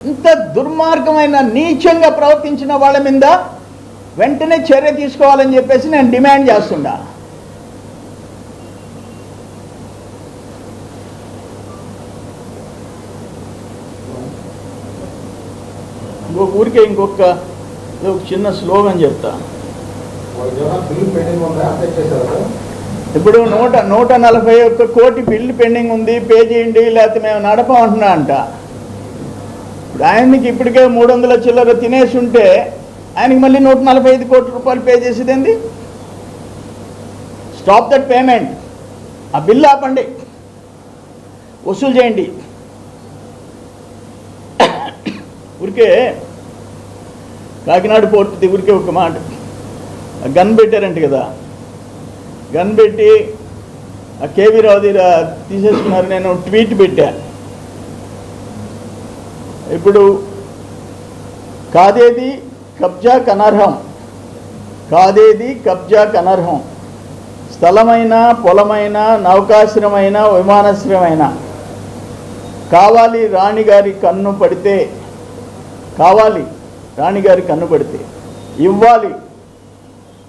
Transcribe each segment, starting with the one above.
ఇంత దుర్మార్గమైన నీచంగా ప్రవర్తించిన వాళ్ళ మీద వెంటనే చర్య తీసుకోవాలని చెప్పేసి నేను డిమాండ్ చేస్తుండా ఇంకొక ఊరికే ఇంకొక చిన్న స్లోగన్ చెప్తా. ఇప్పుడు నూట నూట నలభై ఒక్క కోటి బిల్లు పెండింగ్ ఉంది పే చేయండి లేకపోతే మేము నడపమంటున్నా అంట. ఇప్పుడు ఆయనకి ఇప్పటికే మూడు వందల చిల్లర తినేసి ఉంటే ఆయనకి మళ్ళీ నూట నలభై ఐదు కోట్ల రూపాయలు పే చేసేది ఏంది? స్టాప్ దట్ పేమెంట్ ఆ బిల్లు ఆపండి. వసూలు చేయండి. ఊరికే కాకినాడ పోర్టు ఊరికే ఒక మాట. గన్ పెట్టారంట కదా. గన్ పెట్టి ఆ కేవీ రావు తీసేసుకున్నారు. నేను ట్వీట్ పెట్టాను ఇప్పుడు కాదేది కబ్జా కనర్హం? కాదేది కబ్జా కనర్హం? స్థలమైన పొలమైన నౌకాశ్రమైన విమానాశ్రయమైన? కావాలి రాణిగారి కన్ను పడితే కావాలి రాణిగారి కన్ను పడితే ఇవ్వాలి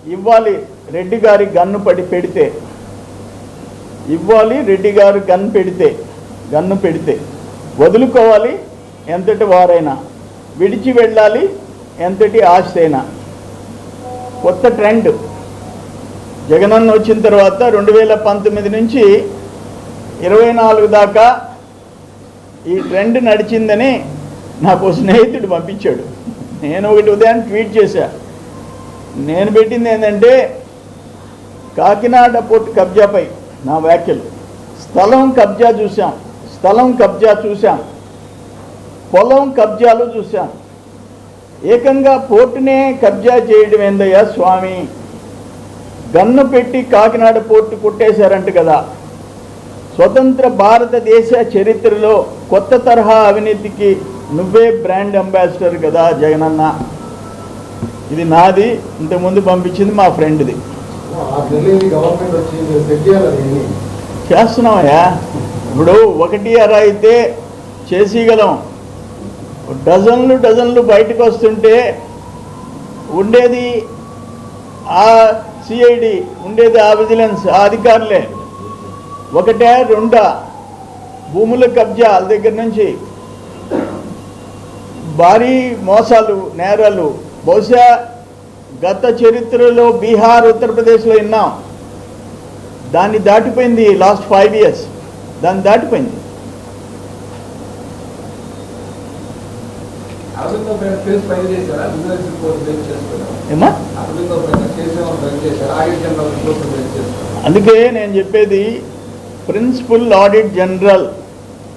ఇవ్వాలి రెడ్డి గారి గన్ను పడి పెడితే ఇవ్వాలి రెడ్డి గారు గన్ పెడితే గన్ను పెడితే వదులుకోవాలి ఎంతటి వారైనా విడిచి వెళ్ళాలి ఎంతటి ఆస్తి అయినా కొత్త ట్రెండ్. జగనన్న వచ్చిన తర్వాత రెండు వేల పంతొమ్మిది నుంచి ఇరవై నాలుగు దాకా ఈ ట్రెండ్ నడిచిందని నాకు స్నేహితుడు పంపించాడు. నేను ఒకటి ఉదయం ట్వీట్ చేశా. నేను పెట్టింది ఏంటంటే కాకినాడ పోర్ట్ కబ్జాపై నా వ్యాఖ్యలు. స్థలం కబ్జా చూసాం స్థలం కబ్జా చూసాం పొలం కబ్జాలు చూసాం ఏకంగా పోర్టునే కబ్జా చేయడం ఏందయ్యా స్వామి? గన్ను పెట్టి కాకినాడ పోర్టు కొట్టేశారంట కదా. స్వతంత్ర భారతదేశ చరిత్రలో కొత్త తరహా అవినీతికి నువ్వే బ్రాండ్ అంబాసిడర్ కదా జగనన్న. ఇది నాది ఇంతకుముందు పంపించింది మా ఫ్రెండ్ది. చేస్తున్నామయ్యా. ఇప్పుడు ఒకటి అర అయితే చేసేయగలం డజన్లు డజన్లు బయటకు వస్తుంటే ఉండేది ఆ సిఐడి ఉండేది ఆ విజిలెన్స్ ఆ అధికారులే. ఒకటే రెండా భూముల కబ్జా వాళ్ళ దగ్గర నుంచి. భారీ మోసాలు నేరాలు. బహుశా గత చరిత్రలో బీహార్ ఉత్తరప్రదేశ్లో విన్నాం. దాన్ని దాటిపోయింది లాస్ట్ ఫైవ్ ఇయర్స్. దాన్ని దాటిపోయింది. అందుకే నేను చెప్పేది ప్రిన్సిపల్ ఆడిట్ జనరల్